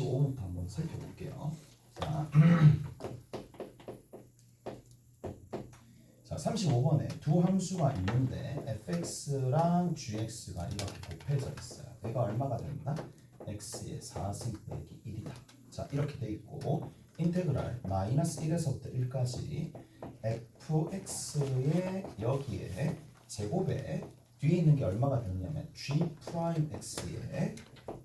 35번부터 한번 살펴볼게요. 자, 자 35번에 두 함수가 있는데 fx랑 gx가 이렇게 곱해져 있어요. 얘가 얼마가 된다? x의 4승 빼기 1이다. 자 이렇게 돼 있고 인테그랄 마이너스 1에서부터 1까지 fx의 여기에 제곱에 뒤에 있는 게 얼마가 되느냐면 g 프라임 x의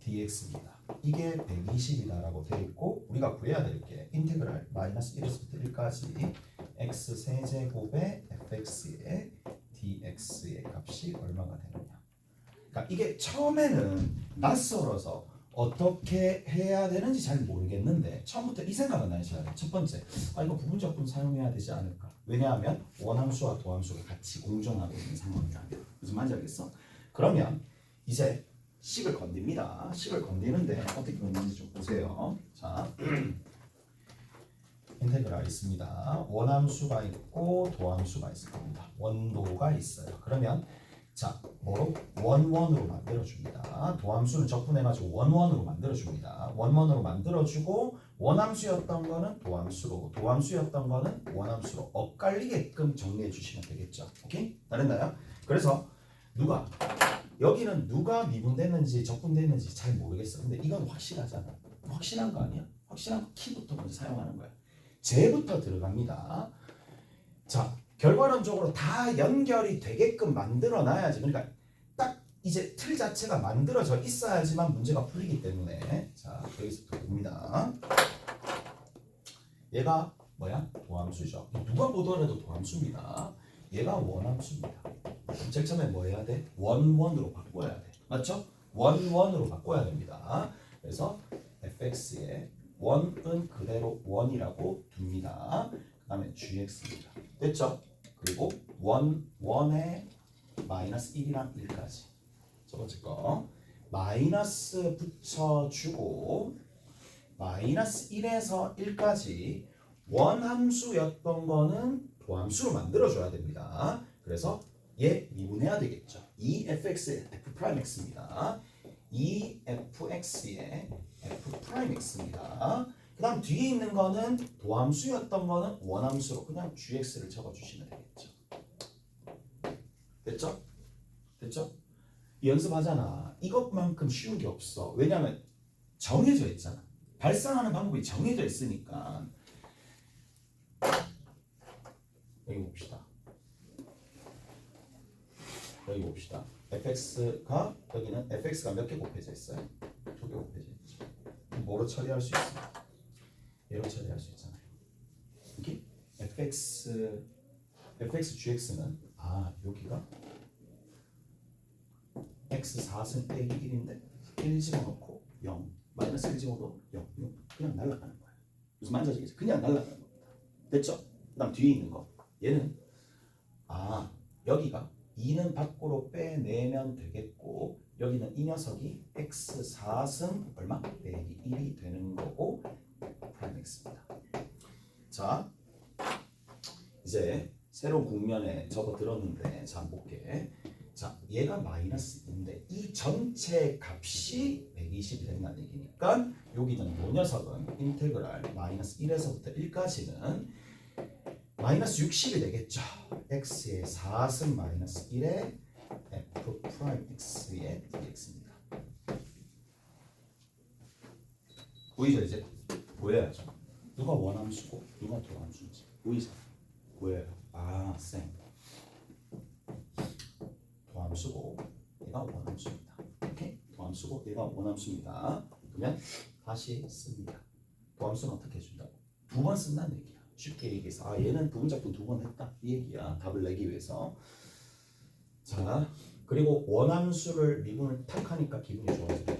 dx입니다. 이게 120이다라고 되어 있고 우리가 구해야 될 게 인테그랄 마이너스 1에서부터 1까지 x 세제곱의 fx의 dx의 값이 얼마가 되느냐. 그러니까 이게 처음에는 낯설어서 어떻게 해야 되는지 잘 모르겠는데 처음부터 이 생각은 하셔야 돼요. 첫 번째, 아 이거 부분적분 사용해야 되지 않을까? 왜냐하면 원함수와 도함수가 같이 공존하고 있는 상황이라면 무슨 말인지 알겠어? 그러면 이제 식을 건듭니다. 식을 건드는데 어떻게 건드는지 좀 보세요. 자, 인테그랄 있습니다. 원함수가 있고 도함수가 있을 겁니다. 원도가 있어요. 그러면 자, 뭐로 원원으로 만들어 줍니다. 도함수는 적분해 가지고 원원으로 만들어 줍니다. 원원으로 만들어 주고 원함수였던 거는 도함수로, 도함수였던 거는 원함수로 엇갈리게끔 정리해 주시면 되겠죠. 오케이? 다른가요? 그래서 누가 여기는 누가 미분됐는지 적분됐는지 잘 모르겠어. 근데 이건 확실하잖아. 확실한 거 아니야? 확실한 거 키부터 먼저 사용하는 거야. 제부터 들어갑니다. 자, 결과론적으로 다 연결이 되게끔 만들어 놔야지. 그러니까 딱 이제 틀 자체가 만들어져 있어야지만 문제가 풀리기 때문에 자, 여기서 또 봅니다. 얘가 뭐야? 도함수죠. 누가 보더라도 도함수입니다. 얘가 원함수입니다. 처음에 뭐 해야 돼? 원원으로 바꿔야 돼. 맞죠? 원원으로 바꿔야 됩니다. 그래서 fx의 원은 그대로 원이라고 둡니다. 그 다음에 gx입니다. 됐죠? 그리고 원 원에 마이너스 1이랑 1까지. 첫 번째 거 마이너스 붙여주고 마이너스 1에서 1까지 원함수였던 거는 도함수로 만들어줘야 됩니다. 그래서 얘 미분해야 되겠죠. 이 fx의 f 프라임 x입니다. 이 fx의 f 프라임 x입니다. 그 다음 뒤에 있는 거는 도함수였던 거는 원함수로 그냥 gx를 적어주시면 되겠죠. 됐죠? 됐죠? 연습하잖아. 이것만큼 쉬운 게 없어. 왜냐하면 정해져 있잖아. 발산하는 방법이 정해져 있으니까. 여기 봅시다. 여기 봅시다. fx가 여기는 fx가 몇 개 곱해져 있어요? 두 개 곱해져 있죠. 뭐로 처리할 수 있어? 얘로 처리할 수 있잖아요. 이게 fx fx gx는 아 여기가 x 4승 빼기 1인데 1 집어넣고 0 마이너스 1 집어넣어도 0 이거 그냥 날아가는 거예요. 무슨 말인지 아시겠어요? 그냥 날아가는 겁니다. 됐죠? 그다음 뒤에 있는 거 얘는 아 여기가 2는 밖으로 빼내면 되겠고 여기는 이 녀석이 x 4승 얼마? 빼기 1이 되는 거고 프라임 x입니다. 자 이제 새로운 국면에 접어들었는데 자 볼게. 자 얘가 마이너스 2인데 이 전체 값이 120이 된다는 얘기니까 여기는 요 녀석은 인테그랄 마이너스 1에서부터 1까지는 마이너스 60이 되겠죠. x의 4승 마이너스 1의 f 프라임 x의 dx입니다. 보이죠 이제? 보여야죠. 누가 원함수고 누가 도함수인지 보이죠? 보여요. 아 쌤. 도함수고 얘가 원함수입니다. 오케이? 도함수고 얘가 원함수입니다. 그러면 다시 씁니다. 도함수는 어떻게 해준다고? 두 번 쓴다는 얘기야. 쉽게 얘기해서 아 얘는 부분작분 두 번 했다 이 얘기야. 답을 내기 위해서. 자 그리고 원함수를 미분을 탁 하니까 기분이 좋아져요.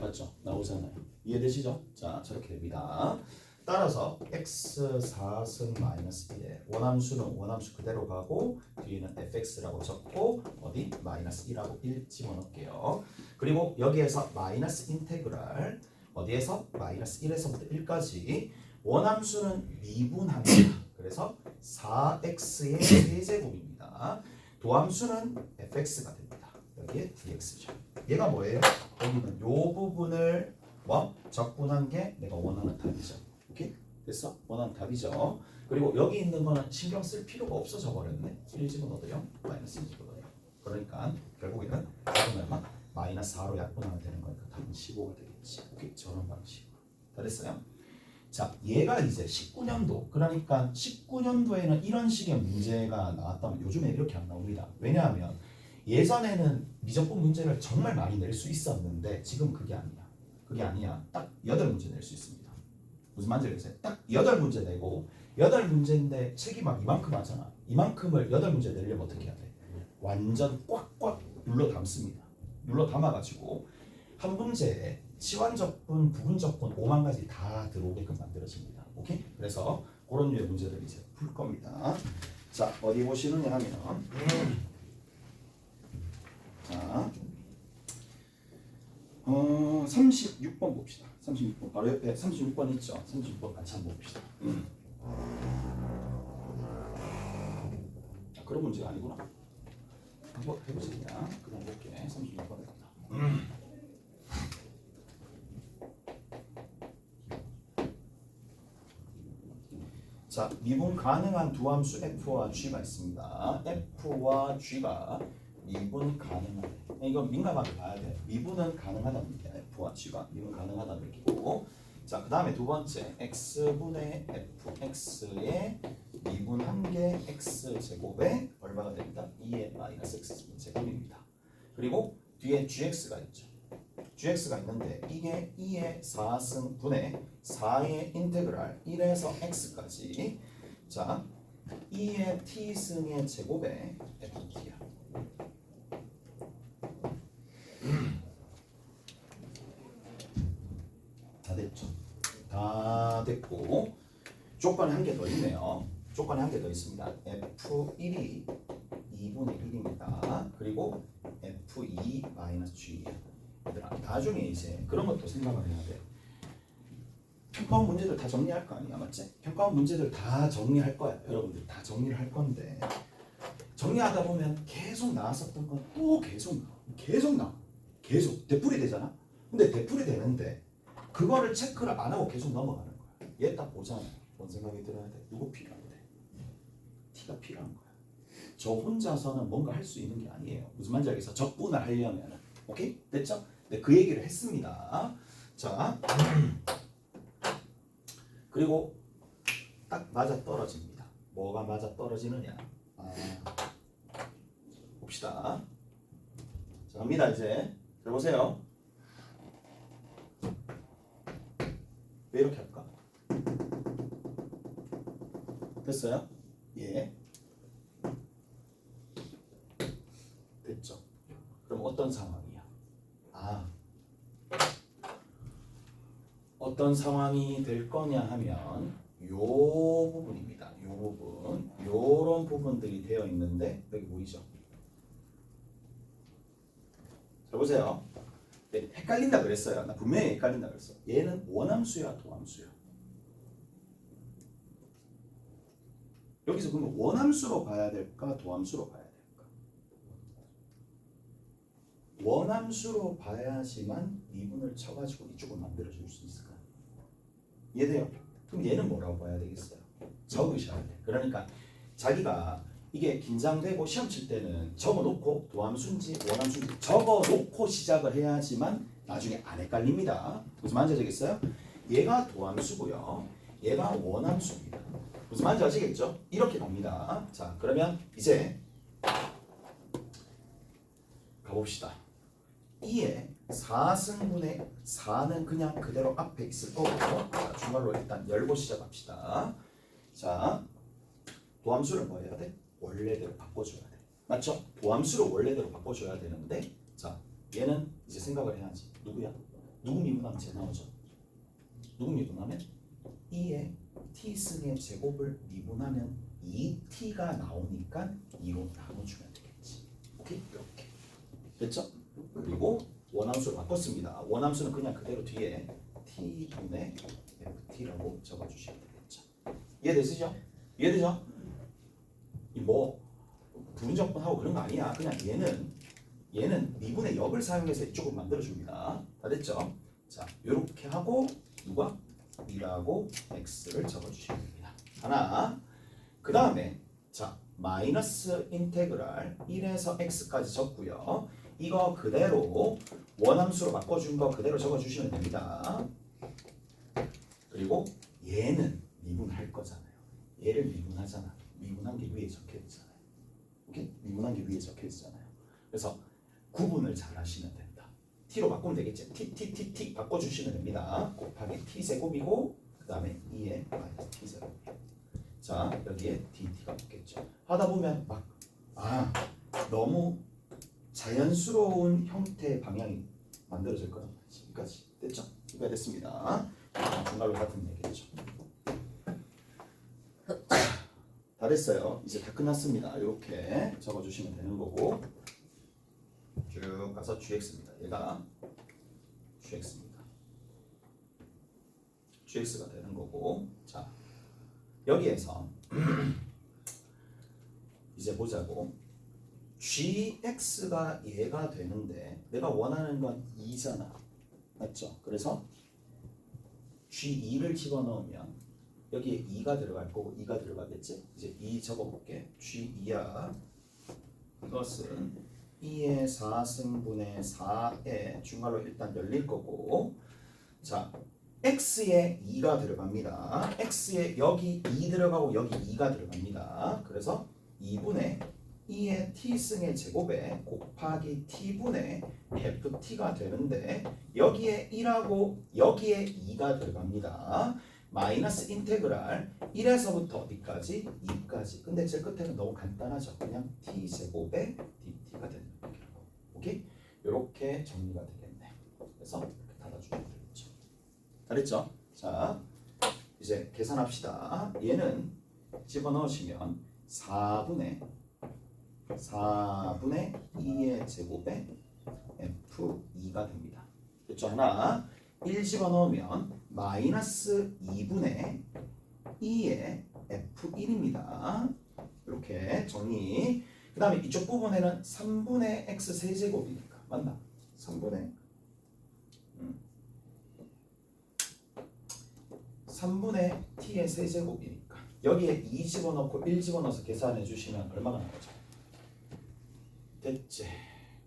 맞죠? 나오잖아요. 이해되시죠? 자 저렇게 됩니다. 따라서 x 4승 마이너스 1에 원함수는 원함수 그대로 가고 뒤에는 fx라고 적고 어디 마이너스 1하고 1 집어넣을게요. 그리고 여기에서 마이너스 인테그랄 어디에서 마이너스 1에서부터 1까지 원함수는 미분합니다. 그래서 4x의 세제곱입니다. 도함수는 fx가 됩니다. 여기에 dx죠. 얘가 뭐예요? 여기는 요 부분을 뭐 적분한 게 내가 원하는 답이죠. 오케이? 됐어? 원하는 답이죠. 그리고 여기 있는 거는 신경 쓸 필요가 없어져 버렸네. 1 집어넣어도요. 마이너스 2 집어넣어요. 그러니까 결국에는 답은 얼마? 마이너스 4로 약분하면 되는 거니까 답은 15가 되겠지. 오케이? 저런 방식으로. 다 됐어요? 자, 얘가 이제 19년도. 그러니까 19년도에는 이런 식의 문제가 나왔다면 요즘에 이렇게 안 나옵니다. 왜냐하면 예전에는 미적분 문제를 정말 많이 낼 수 있었는데 지금 그게 아니야. 그게 아니야. 딱 8문제 낼 수 있습니다. 무슨 말인지 알겠어요? 딱 8문제 내고 8문제인데 책이 막 이만큼 하잖아. 이만큼을 8문제 내려면 어떻게 해야 돼? 완전 꽉꽉 눌러 담습니다. 눌러 담아가지고 한 문제에 치환적분, 부분 적분 5만 가지 다 들어오게끔 만들어집니다. 오케이? 그래서 그런 류의 문제들 이제 풀 겁니다. 자, 어디 보시느냐 하면 자, 어, 36번 봅시다. 36번 바로 옆에 36번 있죠. 36번 같이 한번 봅시다. 음. 아, 그런 문제가 아니구나. 한번 해보자 그냥. 그럼 볼게. 36번 간다. 자, 미분 가능한 두 함수 f와 g가 있습니다. f와 g가 미분 가능하다. 이건 민감하게 봐야 돼. 미분은 가능하다는 얘기야. f와 g가 미분 가능하다는 얘기고. 자, 그 다음에 두 번째 x분의 fx의 미분 한개 x 제곱에 얼마가 됩니다? 2의 마이너스 x 제곱입니다. 그리고 뒤에 gx가 있죠. Gx가 있는데 이게 2의 4승 분의 4의 인테그랄 1에서 x까지. 자 2의 t승의 제곱에 ft야 다 됐죠? 다 됐고 조건이 한 개 더 있네요. 조건이 한 개 더 있습니다. f1이 2분의 1입니다. 그리고 f2 마이너스 g 얘들아 나중에 이제 그런 것도 생각을 해야 돼. 평가원 문제들 다 정리할 거 아니야, 맞지? 평가원 문제들 다 정리할 거야. 여러분들 다 정리를 할 건데 정리하다 보면 계속 나왔었던 건 또 계속 나와. 계속 나와. 계속 되풀이 되잖아. 근데 되풀이 되는데 그거를 체크를 안 하고 계속 넘어가는 거야. 얘 딱 보잖아. 뭔 생각이 들어야 돼? 누구 필요한데? 티가 필요한 거야. 저 혼자서는 뭔가 할 수 있는 게 아니에요. 무슨 말인지 알겠어? 적분을 하려면 오케이? 됐죠? 네, 그 얘기를 했습니다. 자, 그리고 딱 맞아 떨어집니다. 뭐가 맞아 떨어지느냐? 아, 봅시다. 자, 갑니다 이제. 잘 보세요. 왜 이렇게 할까? 됐어요? 예. 됐죠. 그럼 어떤 상황이야? 아, 어떤 상황이 될 거냐 하면 요 부분입니다. 요 부분, 요런 부분들이 되어 있는데 여기 보이죠? 자 보세요. 네, 헷갈린다 그랬어요. 나 분명히 헷갈린다 그랬어. 얘는 원함수야, 도함수야. 여기서 그러면 원함수로 봐야 될까, 도함수로 봐야 될까? 원함수로 봐야지만 미분을 쳐가지고 이쪽을 만들어 줄 수 있을까? 이해돼요? 그럼 얘는 뭐라고 봐야 되겠어요? 적으셔야 돼. 그러니까 자기가 이게 긴장되고 시험 칠 때는 적어놓고 도함수인지 원함수인지 적어놓고 시작을 해야지만 나중에 안 헷갈립니다. 무슨 말인지 아시겠어요? 얘가 도함수고요. 얘가 원함수입니다. 무슨 말인지 아시겠죠? 이렇게 갑니다. 자, 그러면 이제 가봅시다. 2의 4승분의 4는 그냥 그대로 앞에 있을 거고 자, 중괄로 일단 열고 시작합시다. 자, 도함수를 뭐 해야 돼? 원래대로 바꿔줘야 돼. 맞죠? 도함수를 원래대로 바꿔줘야 되는데 자, 얘는 이제 생각을 해야지. 누구야? 누구 미분하면 제 나오죠? 누구 미분하면 2의 t승의 제곱을 미분하면 2t가 나오니까 2로 나눠주면 되겠지. 오케이? 이렇게. 됐죠? 그리고 원함수를 바꿨습니다. 원함수는 그냥 그대로 뒤에 t분의 ft라고 적어주시면 되겠죠. 이해되시죠? 이해되죠? 이뭐 부분적분하고 그런 거 아니야. 그냥 얘는 얘는 미분의 역을 사용해서 이쪽을 만들어줍니다. 다 됐죠? 자, 이렇게 하고 누가 2라고 x를 적어주시면 됩니다. 하나. 그 다음에 자 마이너스 인테그랄 1에서 x까지 적고요. 이거 그대로 원함수로 바꿔준 거 그대로 적어주시면 됩니다. 그리고 얘는 미분할 거잖아요. 얘를 미분하잖아. 미분한 게 위에 적혀 있잖아요. 오케이? 미분한 게 위에 적혀 있잖아요. 그래서 구분을 잘 하시면 된다. t로 바꾸면 되겠지. t t t t 바꿔주시면 됩니다. 곱하기 t 제곱이고 그 다음에 2에 마이너스 t 제곱. 자 여기에 dt가 붙겠죠. 하다 보면 막 아 너무 자연스러운 형태의 방향이 만들어질 거란 말이지. 여기까지 됐죠? 여기가 됐습니다. 중간로 같은 얘기죠. 다 됐어요. 이제 다 끝났습니다. 이렇게 적어주시면 되는 거고 쭉 가서 gx입니다. 얘가 gx입니다. gx가 되는 거고 자 여기에서 이제 보자고 gx가 얘가 되는데 내가 원하는 건 2잖아 맞죠? 그래서 g2를 집어넣으면 여기에 2가 들어갈 거고 2가 들어가겠지? 이제 2 적어볼게 g2야 이것은 2의 4승분의 4에 중괄호 일단 열릴 거고 자 x에 2가 들어갑니다. x에 여기 2 들어가고 여기 2가 들어갑니다. 그래서 2분의 2의 t승의 제곱에 곱하기 t분의 ft가 되는데 여기에 1하고 여기에 2가 들어갑니다. 마이너스 인테그랄 1에서부터 어디까지? 2까지. 근데 제 끝에는 너무 간단하죠. 그냥 t 제곱에 dt가 되는 거예요. 오케이? 이렇게 정리가 되겠네. 그래서 이렇게 닫아주면 되겠죠. 잘했죠? 자, 이제 계산합시다. 얘는 집어넣으시면 4분의 4분의 2의 제곱에 f2가 됩니다. 됐죠? 하나 1 집어넣으면 마이너스 2분의 2의 f1입니다. 이렇게 정리. 그 다음에 이쪽 부분에는 3분의 x 세제곱이니까 맞나? 3분의 3분의 t의 세제곱이니까 여기에 2 집어넣고 1 집어넣어서 계산해 주시면 얼마가 나오죠? 됐지?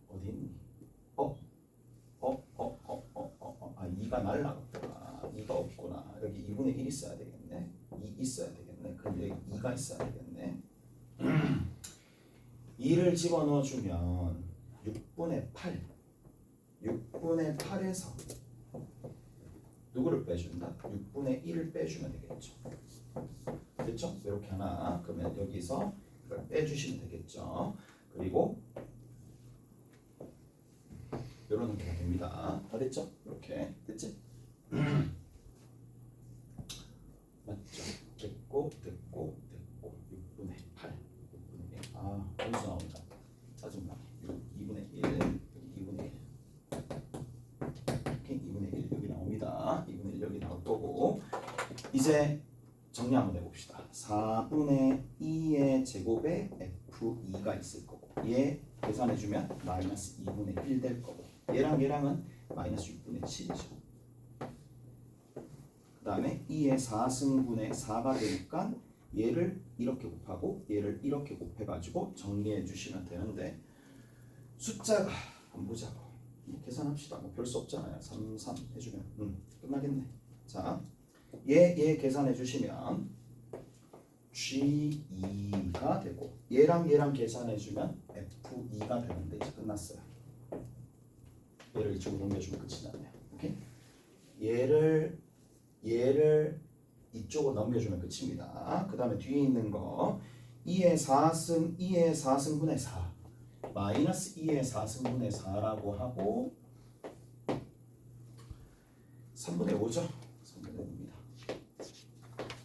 어디 있니? 어? 어? 어? 어? 어? 어? 어? 아 2가 날라갔구나 2가 없구나 여기 2분의 1 있어야 되겠네 2 있어야 되겠네 근데 여기 2가 있어야 되겠네 2를 집어넣어 주면 6분의 8 6분의 8에서 누구를 빼준다? 6분의 1을 빼주면 되겠죠. 됐죠? 이렇게 하나. 그러면 여기서 이걸 빼주시면 되겠죠. 그리고 형태가 됩니다. 다 됐죠? 이렇게 됐지? 맞죠? 됐고 됐고 됐고 6분의 8 6분의 1. 아 여기서 나온다. 짜증나. 2분의 1 여기 2분의 1 이렇게 2분의 1 여기 나옵니다. 2분의 1 여기 나올 거고 이제 정리 한번 해봅시다. 4분의 2의 제곱에 f2가 있을 거고 얘 계산해주면 마이너스 2분의 1 될 거고 얘랑 얘랑은 마이너스 6분의 7이죠. 그 다음에 2의 4승분의 4가 되니까 얘를 이렇게 곱하고 얘를 이렇게 곱해가지고 정리해 주시면 되는데 숫자가 한번 보자고 뭐 계산합시다. 뭐 별 수 없잖아요. 3, 3 해주면 음, 끝나겠네. 자, 얘, 얘 계산해 주시면 G2가 되고 얘랑 얘랑 계산해 주면 F2가 되는데 이제 끝났어요. 얘를 넘겨주면 끝이 나네요. 오케이? 얘를 얘를 이쪽으로 넘겨주면 끝입니다. 그 다음에 뒤에 있는 거 2의 4승 2의 4승분의 4 마이너스 2의 4승분의 4라고 하고 3분의 5죠. 3분의 5입니다.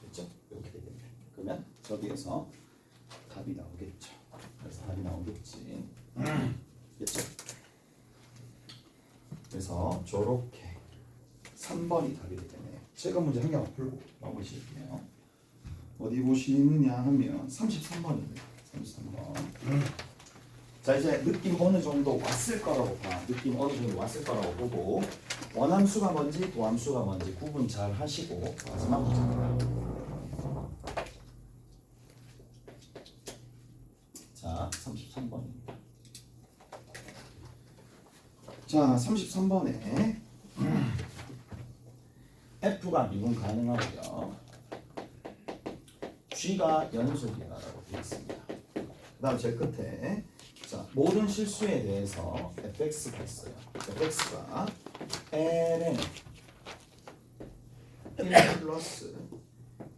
됐죠? 이렇게 되겠네. 그러면 저기에서 답이 나오겠죠. 그래서 답이 나오겠지. 됐죠? 그래서 저렇게 3번이 답이 되겠네요. 제가 문제 한 개만 풀고 마무리시게요. 어디 보시느냐 하면 33번입니다. 33번. 자 이제 느낌 어느 정도 왔을 거라고 봐. 느낌 어느 정도 왔을 거라고 보고 원함수가 뭔지 도함수가 뭔지 구분 잘 하시고 마지막 문제입니다. 자, 33번입니다. 자, 33번에 F가 미분 가능하고요. G가 연속이다라고 되어 있습니다. 그다음 제일 끝에 자 모든 실수에 대해서 fx가 있어요. fx가 ln 1 플러스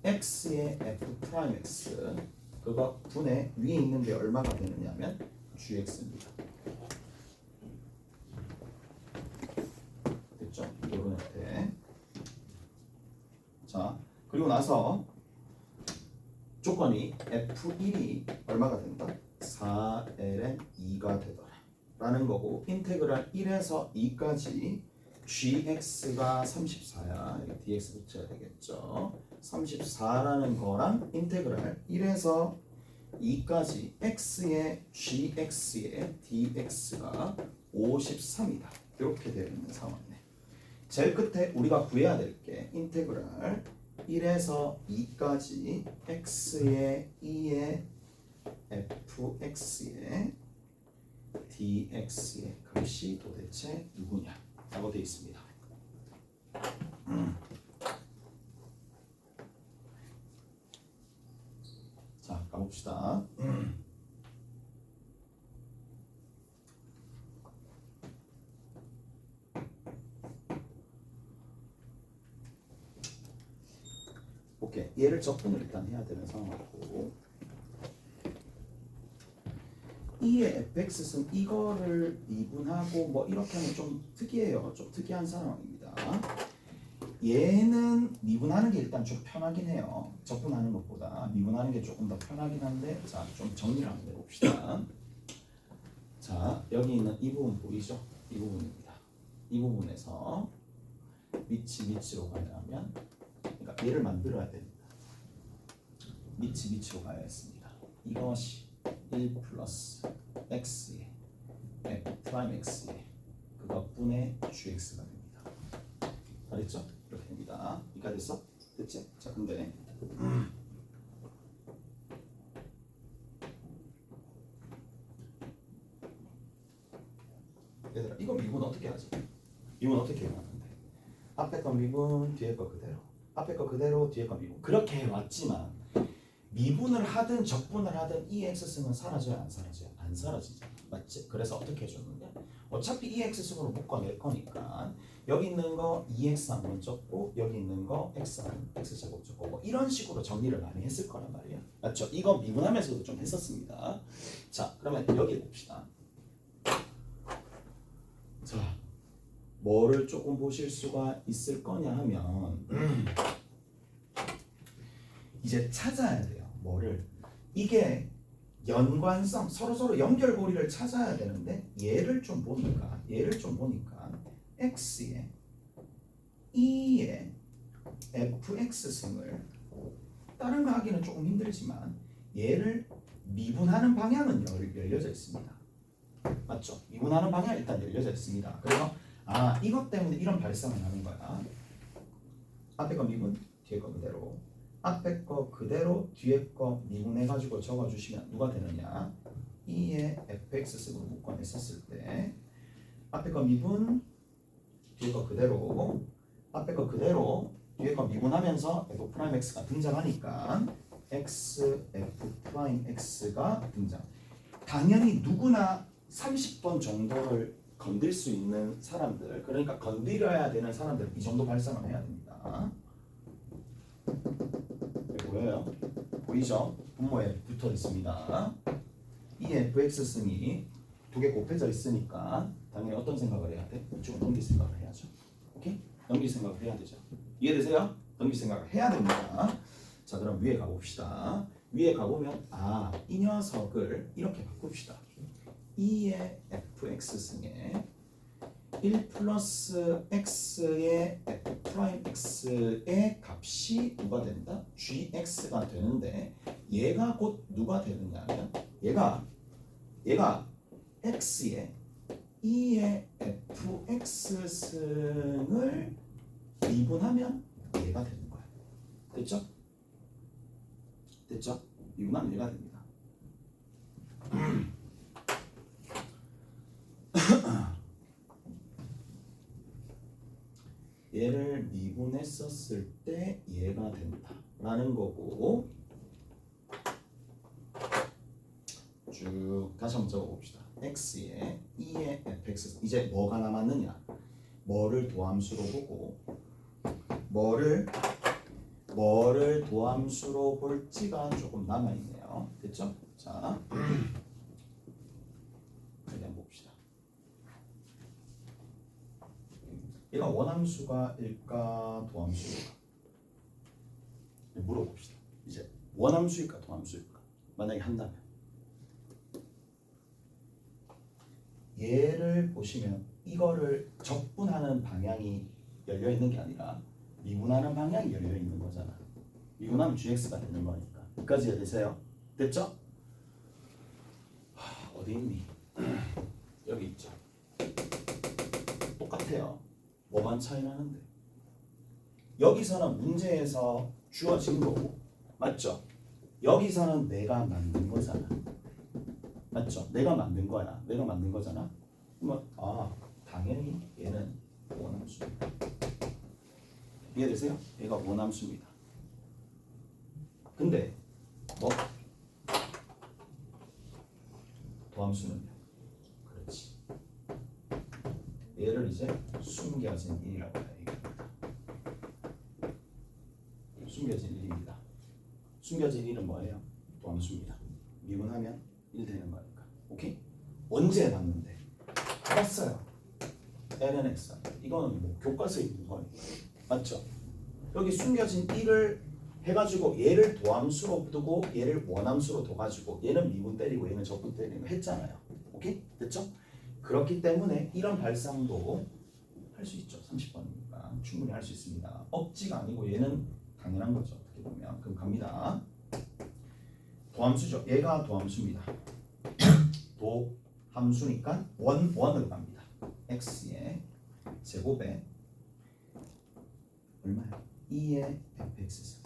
x의 f 프라임 x 그거 분의 위에 있는데 얼마가 되느냐면 gx입니다. 됐죠? 요런한테 자 그리고 나서 조건이 f1이 얼마가 된다? 4ln 2가 되더라 라는 거고 인테그랄 1에서 2까지 gx가 34야. 여기 dx 붙여야 되겠죠. 34라는 거랑 인테그랄 1에서 2까지 x의 gx의 dx가 53이다. 이렇게 되어 있는 상황이네. 제일 끝에 우리가 구해야 될 게 인테그랄 1에서 2까지 x의 2의 fx의 dx의 값이 도대체 누구냐 라고 되어 있습니다. 음. 자 가봅시다. 음. 오케이 얘를 적분을 일단 해야 되는 상황이고. 이의 fx는 이거를 미분하고 뭐 이렇게 하면 좀 특이해요. 좀 특이한 상황입니다. 얘는 미분하는 게 일단 좀 편하긴 해요. 적분하는 것보다 미분하는 게 조금 더 편하긴 한데 자 좀 정리를 한번 해봅시다. 자 여기 있는 이 부분 보이죠? 이 부분입니다. 이 부분에서 밑이 밑으로 가려면 그러니까 얘를 만들어야 됩니다. 밑이 밑으로 가야겠습니다. 이것이 1 플러스 x의 f 프라임 x의 그것분의 gx가 됩니다. 알겠죠? 이렇게 됩니다. 이까 됐어? 됐지? 자 근데 얘들아 이거 미분 어떻게 하지? 미분 어떻게 해야 하는데? 앞에 거 미분 뒤에 거 그대로 앞에 거 그대로 뒤에 거 미분 그렇게 해왔지만 미분을 하든 적분을 하든 이 x승은 사라져요 안 사라져요 안 사라지죠 맞지? 그래서 어떻게 해줬는데 어차피 이 x승으로 묶어낼 거니까 여기 있는 거 2x 한번 적고 여기 있는 거 x 한 x 제곱 적고 뭐 이런 식으로 정리를 많이 했을 거란 말이에요 맞죠? 이거 미분하면서도 좀 했었습니다. 자 그러면 여기 봅시다. 자 뭐를 조금 보실 수가 있을 거냐 하면 이제 찾아야 돼요. 뭐를 이게 연관성 서로 서로 연결고리를 찾아야 되는데 얘를 좀 보니까 얘를 좀 보니까 x의 2의 fx 승을 다른 거 하기는 조금 힘들지만 얘를 미분하는 방향은 열- 열려져 있습니다. 맞죠? 미분하는 방향 일단 열려져 있습니다. 그래서 아 이것 때문에 이런 발상을 하는 거야. 앞에 거 미분, 뒤에 거 그대로. 앞에 거 그대로 뒤에 거 미분해가지고 적어주시면 누가 되느냐? 2의 fx식으로 묶어냈었을 때 앞에 거 미분, 뒤에 거 그대로 앞에 거 그대로 뒤에 거 미분하면서 f 프라임 x가 등장하니까 x f 프라임 x가 등장. 당연히 누구나 30번 정도를 건들 수 있는 사람들 그러니까 건드려야 되는 사람들 이 정도 발상을 해야 됩니다. 보여요? 보이죠? 분모에 붙어 있습니다. 이 fx 승이 두 개 곱해져 있으니까 당연히 어떤 생각을 해야 돼? 이쪽으로 넘길 생각을 해야죠. 오케이? 넘길 생각을 해야 되죠. 이해되세요? 넘길 생각을 해야 됩니다. 자 그럼 위에 가봅시다. 위에 가보면 아 이 녀석을 이렇게 바꿉시다. 2의 fx 승에 1 플러스 x의 프라임 x의 값이 누가 된다? gx가 되는데 얘가 곧 누가 되느냐면 얘가 얘가 x의 E의 fx 승을 미분하면 얘가 되는 거야. 됐죠? 됐죠? 미분하면 얘가 됩니다. 얘를 미분했었을 때 얘가 된다라는 거고 쭉 다시 한번 적어봅시다. x에 2의 fx 이제 뭐가 남았느냐? 뭐를 도함수로 보고 뭐를 뭐를 도함수로 볼지가 조금 남아 있네요. 됐죠? 자, 여기 한번 봅시다. 얘가 원함수가 일까 도함수일까? 물어봅시다. 이제 원함수일까 도함수일까? 만약에 한다면 얘를 보시면 이거를 적분하는 방향이 열려 있는 게 아니라 미분하는 방향이 열려 있는 거잖아. 미분하면 gx가 되는 거니까. 여기까지 이해되세요? 됐죠? 하, 어디 있니? 여기 있죠. 똑같아요. 뭐만 차이 나는데. 여기서는 문제에서 주어진 거고, 맞죠? 여기서는 내가 만든 거잖아. 맞죠? 내가 만든 거야. 내가 만든 거잖아. 그러면 아 당연히 얘는 원함수입니다. 이해되세요? 얘가 원함수입니다. 근데 뭐 도함수는요? 그렇지. 얘를 이제 숨겨진 1이라고 얘기합니다. 숨겨진 1입니다. 숨겨진 1은 뭐예요? 도함수입니다. 미분하면 1 되는 거니까. 오케이? 언제 봤는데? 봤어요. ln x. 이거는 뭐 교과서에 있는 거예요. 맞죠? 여기 숨겨진 1을 해가지고 얘를 도함수로 두고 얘를 원함수로 둬가지고 얘는 미분 때리고 얘는 적분 때리고 했잖아요. 그렇기 때문에 이런 발상도 할 수 있죠. 30번이니까 충분히 할 수 있습니다. 억지가 아니고 얘는 당연한 거죠. 어떻게 보면. 그럼 갑니다. 도함수죠. 얘가 도함수입니다. 도함수니까 원 원으로 갑니다. x의 제곱에 얼마야? 2의 fx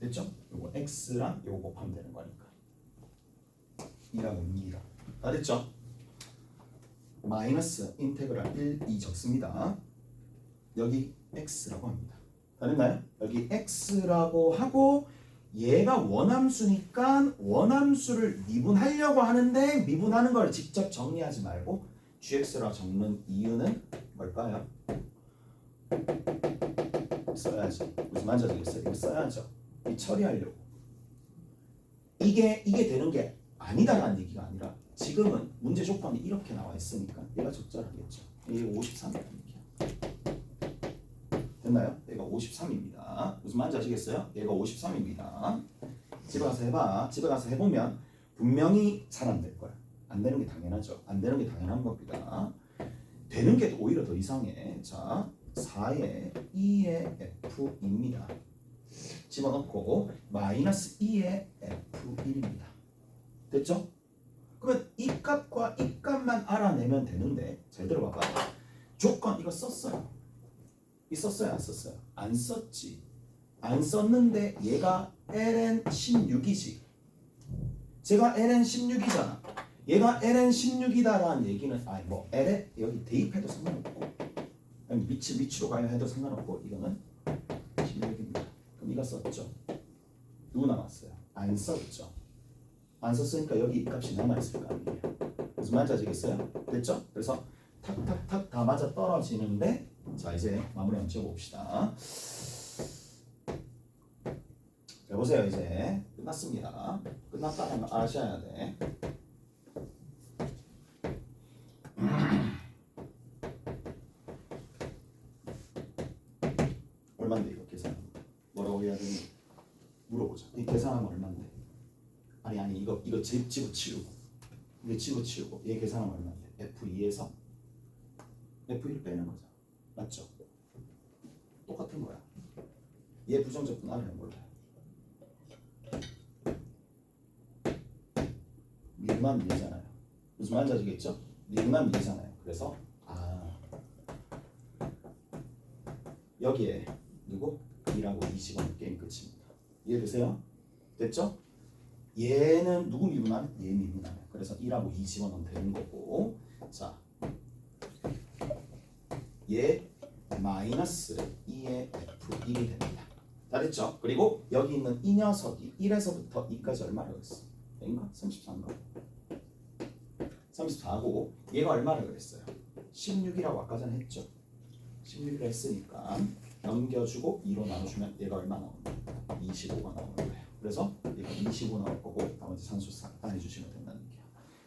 됐죠? 요거 x랑 요거 곱하면 되는 거니까 2라고 2라 다 됐죠? 마이너스 인테그랄 1, 2 적습니다. 여기 x라고 합니다. 다 됐나요? 여기 x라고 하고 얘가 원함수니까 원함수를 미분하려고 하는데 미분하는 걸 직접 정리하지 말고 gx라 적는 이유는 뭘까요? 써야지. 무슨 말인지 알겠어요? 이거 써야죠. 이 처리하려고. 이게 이게 되는 게 아니다라는 얘기가 아니라 지금은 문제 조건이 이렇게 나와 있으니까 얘가 적절하겠죠. 53이라는 얘기야. 됐나요? 얘가 53입니다. 무슨 말인지 아시겠어요? 얘가 53입니다. 집에 가서 해봐. 집에 가서 해보면 분명히 잘 안 될 거야. 안 되는 게 당연하죠. 안 되는 게 당연한 겁니다. 되는 게 오히려 더 이상해. 자, 4의 2의 f입니다. 집어넣고 마이너스 2의 f1입니다. 됐죠? 그러면 이 값과 이 값만 알아내면 되는데 잘 들어봐봐. 조건 이거 썼어요. 이 썼어요 안 썼어요? 안 썼지. 안 썼는데 얘가 ln 16이지. 제가 ln 16이잖아. 얘가 ln 16이다라는 얘기는 아니 뭐 l에 여기 대입해도 상관없고 아니 미치 미치로 가야 해도 상관없고 이거는 16입니다. 그럼 이거 썼죠. 누구 남았어요? 안 썼죠. 안 썼으니까 여기 이 값이 남아 있을 거 아니에요. 무슨 말인지 아시겠어요? 됐죠? 그래서 탁탁탁 다 맞아 떨어지는데 자 이제 마무리 한번 지어봅시다. 자 보세요 이제 끝났습니다. 끝났다는 걸 아셔야 돼. 얼마인데 이거 계산? 뭐라고 해야 되니? 물어보자. 이 계산하면 얼마인데? 아니 아니 집 집어치우고 이게 집어치우고 얘 계산하면 얼마인데? F2에서 F1을 빼는 거죠. 맞죠? 똑같은 거야. 얘 부정적분 알면 몰라요. 미만 얘잖아요. 무슨 말인지 아시겠죠? 미분하면 미잖아요. 그래서 아 여기에 누구 2라고 20원 게임 끝입니다. 이해되세요? 됐죠? 얘는 누구 미분하면 얘 미분하면 그래서 1하고 20원은 되는 거고 자 얘 마이너스 2의 F1이 됩니다. 잘했죠? 그리고 여기 있는 이 녀석이 1에서부터 2까지 얼마라고 했어? 인가 33가 34고 얘가 얼마라고 그랬어요? 16이라고 아까 전에 했죠? 16이라 했으니까 넘겨주고 2로 나눠주면 얘가 얼마 나오는 거야? 25가 나오는 거예요. 그래서 얘가 25 나올 거고 나머지 산수 싹다 해주시면 된다는 얘기야.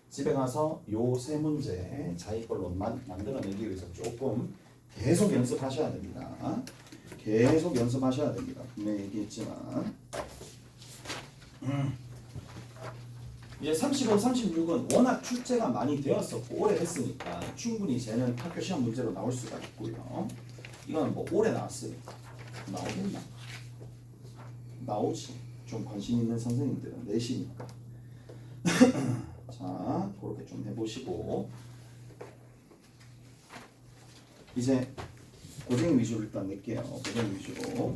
집에 가서 요 세 문제 자기 걸로만 만들어내기 위해서 조금 계속 연습하셔야 됩니다. 계속 연습하셔야 됩니다. 분명히 얘기했지만 음. 이제 35, 36은 워낙 출제가 많이 되었었고 오래됐으니까 충분히 쟤는 학교 시험 문제로 나올 수가 있고요. 이건 뭐 오래 나왔으니까 나오겠나? 나오지. 좀 관심 있는 선생님들은 내시니까. 자, 그렇게 좀 해보시고 이제 고생 위주로 일단 낼게요. 고생 위주로.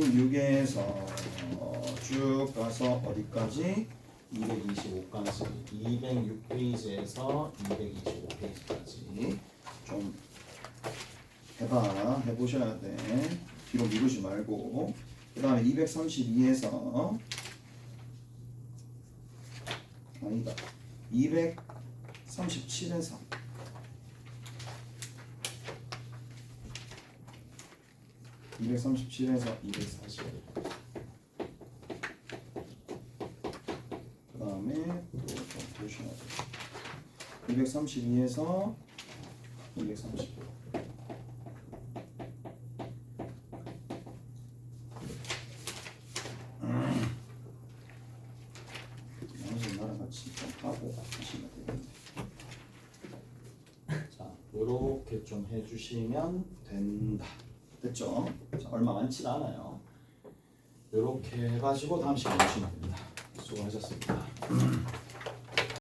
(206에서) 쭉 가서 어디까지? 225까지. 206페이지에서 225페이지까지. 좀 해봐. 해보셔야 돼. 뒤로 미루지 말고. 그 다음에 232에서 아니다. 237에서 237에서 240. 그 다음에 또좀 보셔야 돼. 232에서 230. 나머지 나랑 같이 좀 하고 하시면 되겠네. 자, 이렇게 좀 해주시면 된다. 됐죠? 자, 얼마 많지 않아요. 이렇게 해가지고 다음 시간에 오시면 됩니다. 수고하셨습니다.